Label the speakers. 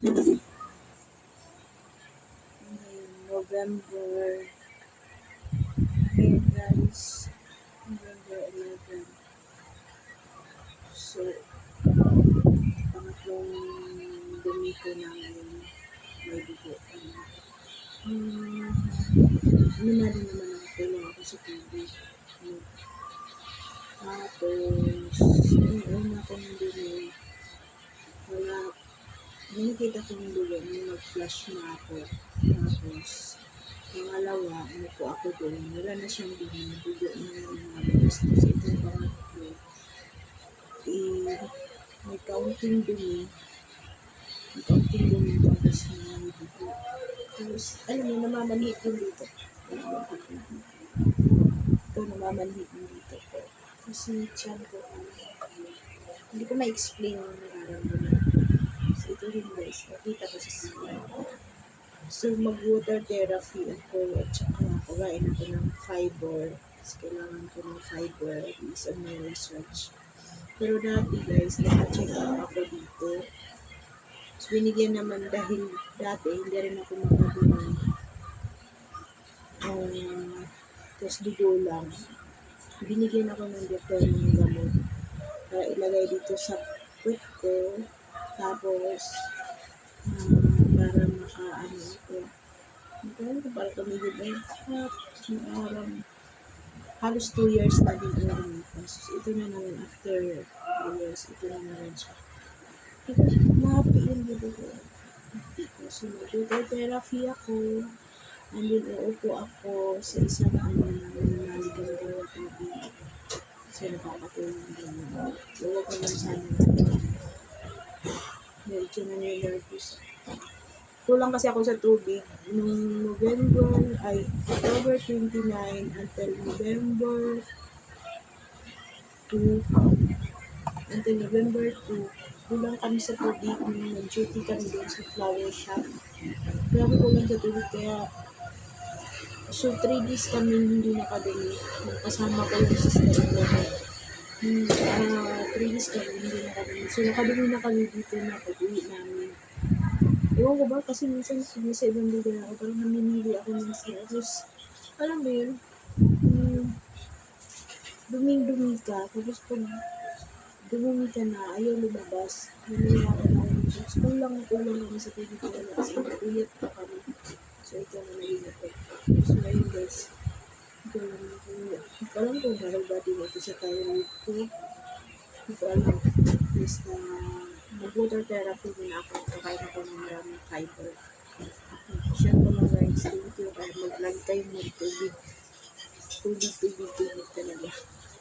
Speaker 1: November. Ngayon guys, November 11. So, pangatlong dumi ko na ngayon. May dugo. Um, na rin naman ako, tulong ako sa TV. Tapos, yung una kong dumi, wala, may nakita ko ng dulo, nag-flash na ako. Tapos, pangalawa, ano po ako doon, wala na siyang dumi, dugo na yung mga labas. Tapos, itong pangatlo, eh, may kaunting dumi, may kaunting dumi, tapos may dugo. Tapos, alam mo, namamanhit yung dito. Ito, namamanhit yung dito ko. Kasi, tiyan ko, ano, hindi ko ma-explain yung nararamdaman. Guys, nakita ko sa screen. So, mag-water therapy ako at saka kumain ako ng fiber. Kasi kailangan ko ng fiber based on my research. Pero dati guys, naka-check up ako dito. So, binigyan naman dahil dati hindi rin ako makadunay. Um, tapos dugo lang. Binigyan ako ng doktor ng gamot para ilagay dito sa puwet ko. Tapos, ah, para maka, ano ako, magkano ko para na yung hat, yung araw. Halos 2 years na din ang lumipas. Ito na naman after 2 years, ito na naman siya. Ito, yung dito ko. Mahapi ko. So, mag therapy ako. And then, uupo ako sa isang ano namin na ligang-gawa tubig. Kasi nakakatulong din yun. Huwag ko lang sana medyo na nervous. Kulang kasi ako sa tubig nung November, ay October 29 until November 2 until November 2 kulang kami sa tubig nung nag-duty kami doon sa flower shop. Grabe kulang sa tubig kaya so 3 days kami hindi nakadumi. Kasama ko yung sister ko. Ah, 3 days kami hindi nakadumi. So nakadumi na kami dito na pag-uwi namin. Ewan ko ba kasi minsan kami sa ibang lugar ako parang namimili ako sila. Tapos alam mo yun, hmm, duming-dumi ka. Tapos pag dumumi ka na, ayaw lumabas. Nangyayari na ako. Tapos kulang kulang kami sa tubig ko na kasi uyat pa kami. So ito na naging. So ngayon guys, ito lang ako. Hindi ko alam kung parang din ito sa thyroid ko. Hindi ko alam. Basta mag-water therapy din ako. Kakain ako ng maraming fiber. Share ko lang guys. Thank you. Mag-vlog tayo ng tubig. Tubig, tubig, tubig talaga.